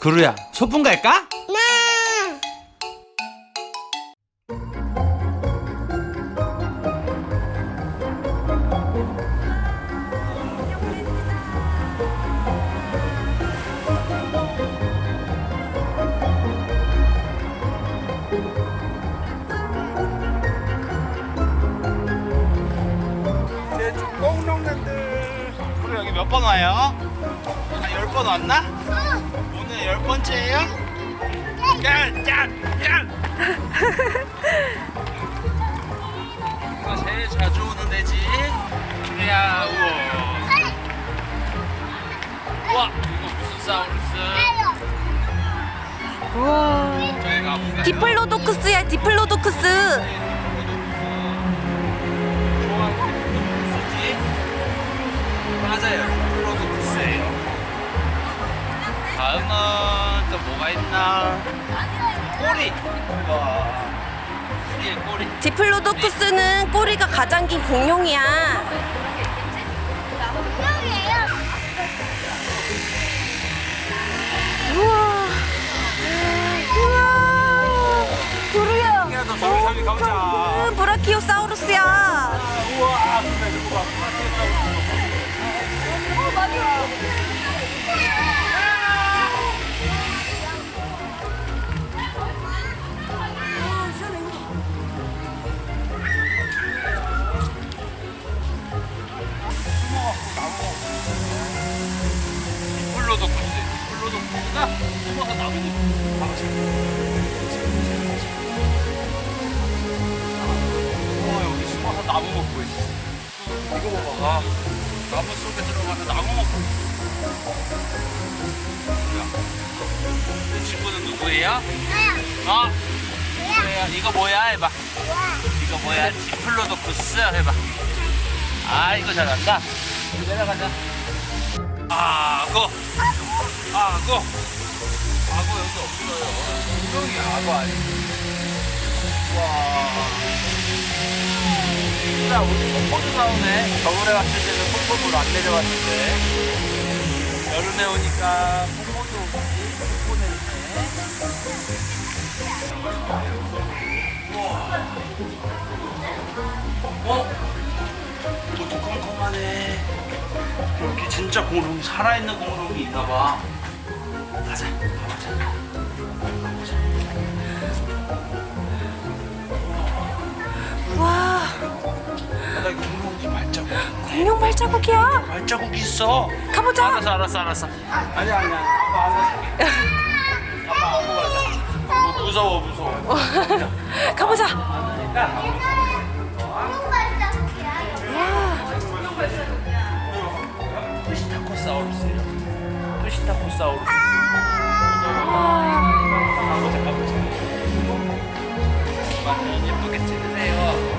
그루야 소풍 갈까? 네. 그루 여기 몇 번 와요? 한 열 번 왔나? 오늘 열 번째예요? 짠! 짠! 짠! 이거 제일 자주 오는 데지 그래야 우와 우와 이거 무슨 사우루스 우와. 저희? 디플로도크스야 디플로도크스. 맞아요 프로도크스예요 다음은 또 뭐가 있나 꼬리 와 꼬리에 꼬리 디플로도크스는 꼬리가 가장 긴 공룡이야. 우와. 우와. 구루야. 저기 저기 가보자 큰 브라키오사우루스야. 우와 그래 봐 나무 먹고 있어. 이거 봐봐 아, 나무 속에 들어가서 나무 먹고 있어. 뭐야 이 친구는 누구예요? 어? 그래요. 이거 뭐야? 해봐. 이거 뭐야? 디플로도쿠스 해봐. 아 이거 잘한다. 내려가자. 악어 악어 악어 여기 없어요. 분명히 악어 아니야. 와 야, 우리 폭포도 나오네. 겨울에 왔을 때는 폭포도 안 내려왔는데. 여름에 오니까 폭포도 오지. 폭포 내리네. 어? 이것도 컴컴하네. 여기 진짜 공룡, 살아있는 공룡이 있나봐. 가자, 가보자. 와. 발자국. 공룡 발자국이야. 발자국이 있어. 가보자. 알았어, 알았어, 알았어. 아니야, 아니야. 아빠 안 가줄게. 아빠 안고 가자. 어, 무서워, 무서워. 가보자. 투시타코사우루스예요. 투시타코사우루스. 가보자, 가보자. 완전 예쁘게 찍으세요.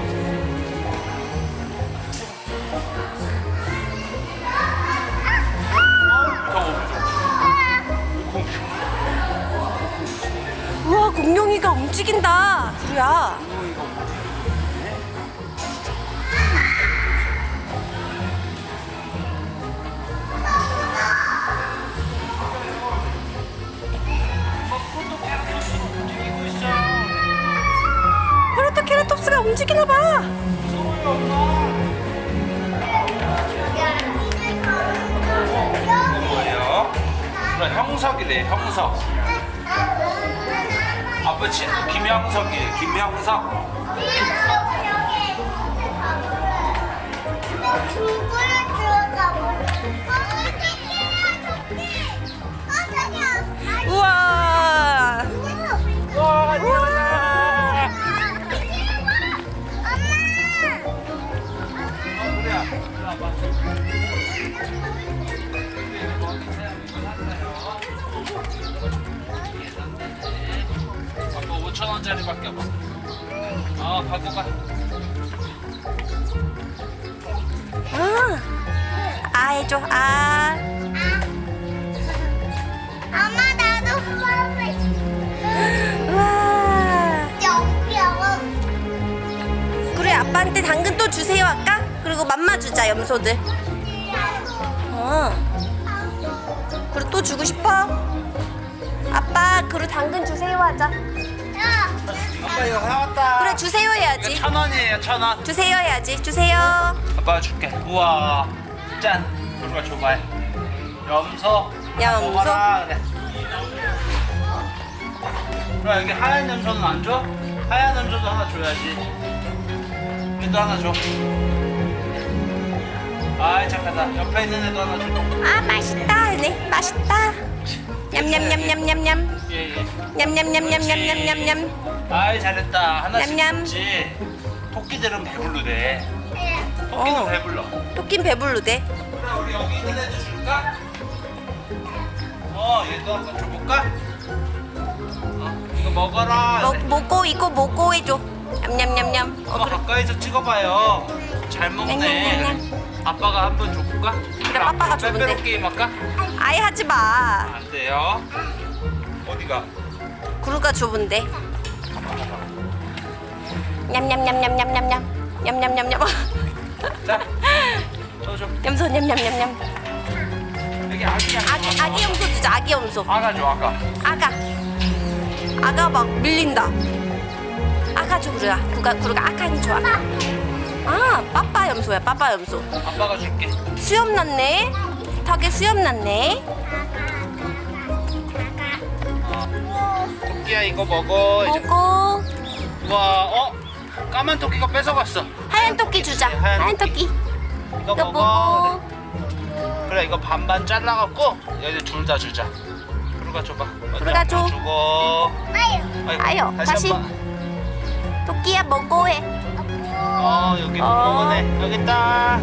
움직인다. 구루야. 움직이고 있어. 프로토케라톱스가 움직이나 봐. 뭐예요? 그래, 형석이래, 형석. 친구 김형석이에요, 김형석. 우와. 5천 원짜리밖에 없어. 아, 갖고 가. 아. 아 해줘. 아. 엄마 나도 수업을 우와. 뿅뿅 그래 아빠한테 당근 또 주세요 아까. 그리고 맘마 주자 염소들. 어. 그래 또 주고 싶어? 그리고 당근 주세요 하자. 아빠 이거 사왔다 그래 주세요 해야지. 천 원이에요, 천 원. 주세요 해야지. 주세요. 아빠 줄게. 우와. 짠. 그거 줘봐. 염소. 염소? 네. 그래. 여기 하얀 염소는 안 줘? 하얀 염소도 하나 줘야지. 얘도 하나 줘. 아이, 착하다. 옆에 있는 애도 하나 줘. 아 맛있다. 네 맛있다. 냠냠냠냠냠냠. 예, 예. 냠냠냠냠냠냠냠. 아이 잘했다. 하나씩 냠냠. 줬지. 토끼들은 배불르대. 야, 토끼는 어. 배불러. 토끼는 배불르대. 그래 우리 여기 있는 애도 줄까? 어 얘도 한번 줘볼까? 어, 이거 먹어라. 먹 먹고 이거 먹고 해줘. 냠냠냠냠. 어 그래. 가까이서 찍어봐요. 잘 먹네. 냠냠냠냠. 아빠가 한번 줘볼까? 그래, 아빠가 줘본대. 빼빼로 게임 할까? 아예 하지 마. 안 돼요. 어디가? 구루가 좁은데. 냠냠냠냠냠냠냠. 냠냠냠냠. 자, 저 좀. 염소 냠냠냠냠. 여기 아기야. 아기 아기 염소 주자. 아기 염소. 아가 줘 아가. 아가. 아가 막 밀린다. 아가 줘 구루야. 구가 구루가 아가니 좋아. 아 빠빠 염소야. 빠빠 염소. 아빠가 줄게. 수염 났네. 턱에 수염 났네. 토끼야 이거 먹어. 이제. 먹고 와, 어? 까만 토끼가 뺏어갔어. 하얀 토끼 주자. 하얀 하얀 토끼. 이거 이거 먹어. 먹고. 그래 이거 반반 잘라갖고 여기 둘다 주자. 그루가 줘봐. 그루가 줘. 주고. 아유, 아이고, 아유, 다시. 한번. 토끼야 먹고 해. 어 여기 어. 먹어네. 여기 있다.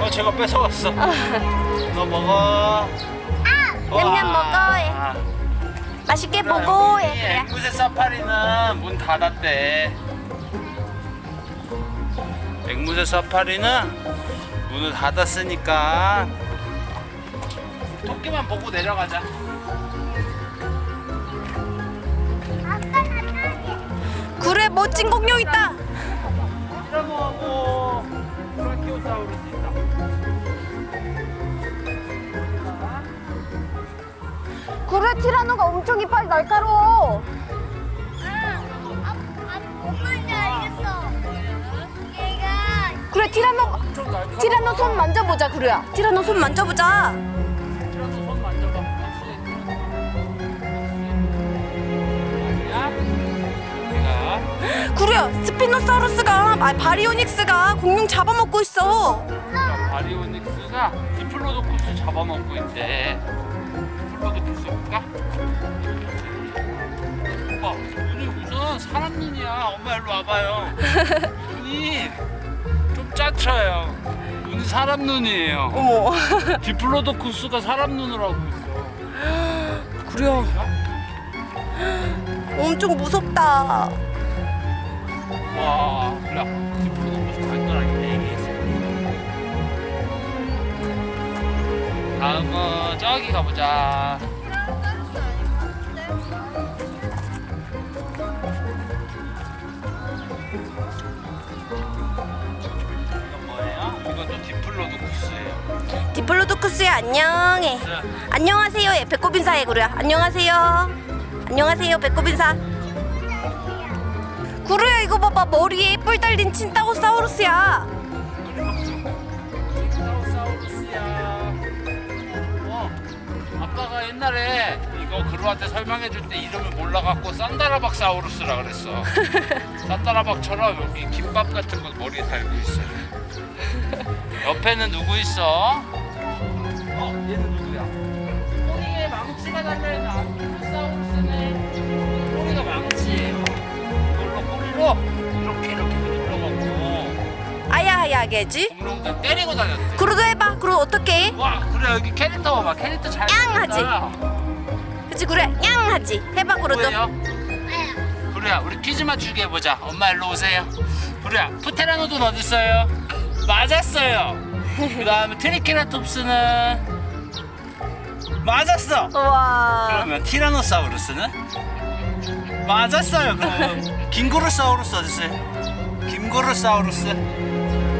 어 제가 뺏어갔어. 너 먹어. 냠냠 먹어 해. 아, 맛있게 그래, 보고 여기 해. 그래. 앵무새 사파리는 문 닫았대. 앵무새 사파리는 문을 닫았으니까 토끼만 보고 내려가자. 그래 멋진 공룡 있다. 티라노하고 브라키오사우루스 있다. 그래 티라노가 엄청 이빨이 날카로워. 그래 티라노 티라노 손 만져보자 그래야. 티라노 손 만져보자. 티라노 손 만져봐. 아니야? 내가 그래 스피노사우루스가 아 바리오닉스가 공룡 잡아먹고 있어. 자, 바리오닉스가 디플로도쿠스 잡아먹고 있대. 디플로도쿠스 볼까? 오빠, 눈이 무슨 사람 눈이야. 엄마 일로 와봐요. 눈이 좀 짜쳐요. 눈이 사람 눈이에요. 어머. 디플로도쿠스가 사람 눈으로 하고 있어. 그래. 엄청 무섭다. 와, 그래. 디플로도쿠스 간단하게 얘기했어. 다음은 저기 가보자. 디플로도쿠스야 안녕해. 자, 안녕하세요. 예, 배꼽 인사해 그래. 안녕하세요. 안녕하세요. 배꼽 인사. 그래 이거 봐봐 머리에 뿔 달린 친타고사우루스야. 사우루스야. 어, 아빠가 옛날에 이거 그루한테 설명해 줄 때 이름을 몰라갖고 산다라박 사우루스라 그랬어. 산다라박처럼 여기 김밥 같은 거 머리에 달고 있어. 옆에는 누구 있어? 어, 얘는 누구야? 꼬리에 망치가 달려있는 아크사우루스네. 꼬리가 망치예요. 이걸로 꼬리로 이렇게 이렇게 눌러갖고 아야야게지. 공룡들 때리고 다녔대. 그러도 해봐. 그럼 어떻게 해? 와 그래 여기 캐릭터 봐봐 캐릭터 잘 양. 그치 그래 양 하지. 해봐 그러도. 뭐예요? 그래야 우리 퀴즈 맞추기 해보자 엄마 일로 오세요 그래야 프테라노돈 어딨어요? 맞았어요 그 다음에 트리케라톱스는 맞았어 와. 그러면 티라노사우루스는? 맞았어요 그럼 긴구르사우루스 어딨어요? 김구르사우루스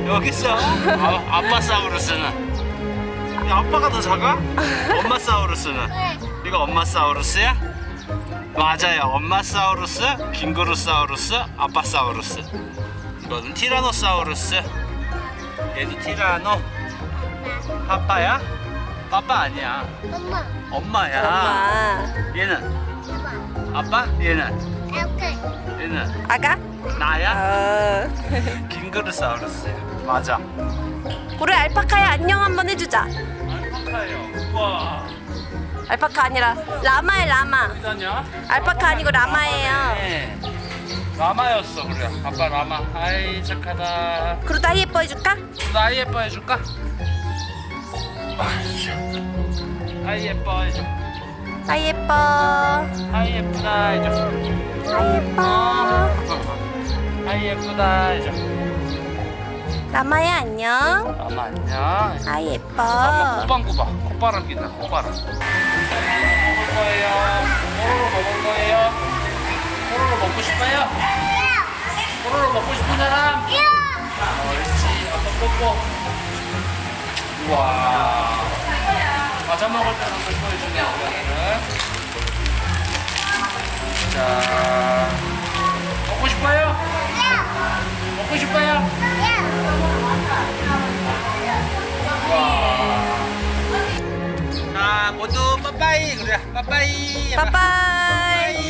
여기 있어 아, 아빠 사우루스는 야, 아빠가 더 작아? 엄마 사우루스는? 네. 이거 엄마 사우루스야? 맞아요. 엄마 사우루스, 킹그루 사우루스, 아빠 사우루스. 이거는 티라노사우루스. 얘도 티라노. 파파야? 빠빠 아니야. 엄마. 엄마야. 엄마. 얘는 아빠? 얘는 오케이. 얘는 아가? 나야? 어. 킹그루사우루스. 맞아. 우리 알파카야 안녕 한번 해주자. 알파카요. 우와. 알파카 아니라 라마야 라마. 어디다냐? 알파카 아니고 라마예요. 네. 라마였어 그래. 아빠 라마. 아이 착하다. 그리고 나 예뻐 해줄까? 나 예뻐 해줄까? 아이 예뻐. 나 예뻐. 아이 예쁘다. 나 예뻐. 아이 예쁘다. 라마야 안녕. 라마 안녕. 아 엄마 예뻐. 봐. 콧바람 낀다. 콧바람. 먹을 거예요. 호로로 먹을 거예요. 호로로 먹고 싶어요? 호로로 먹고 싶은 사람? 옳지. 아빠 뽀뽀. 우와. 과자 먹을 때 한번 보여주네, 이거는. 자. 먹고 싶어요? 먹고 싶어요? 자, 모두 빠빠이. 그래, 빠빠이. 빠빠이.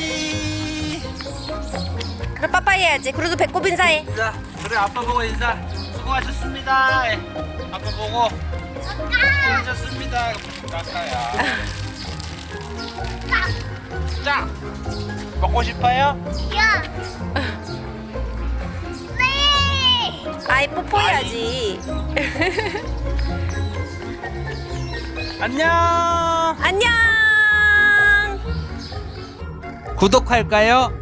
그래 빠빠이 해야지. 그래도 배꼽 인사해. 인사. 그래, 아빠 보고 인사. 수고하셨습니다. 예. 아빠 보고. 수고하셨습니다. 까까야. 자, 먹고 싶어요? 야. 네. 아이 뽀뽀해야지. 안녕. 안녕. 구독할까요? 네.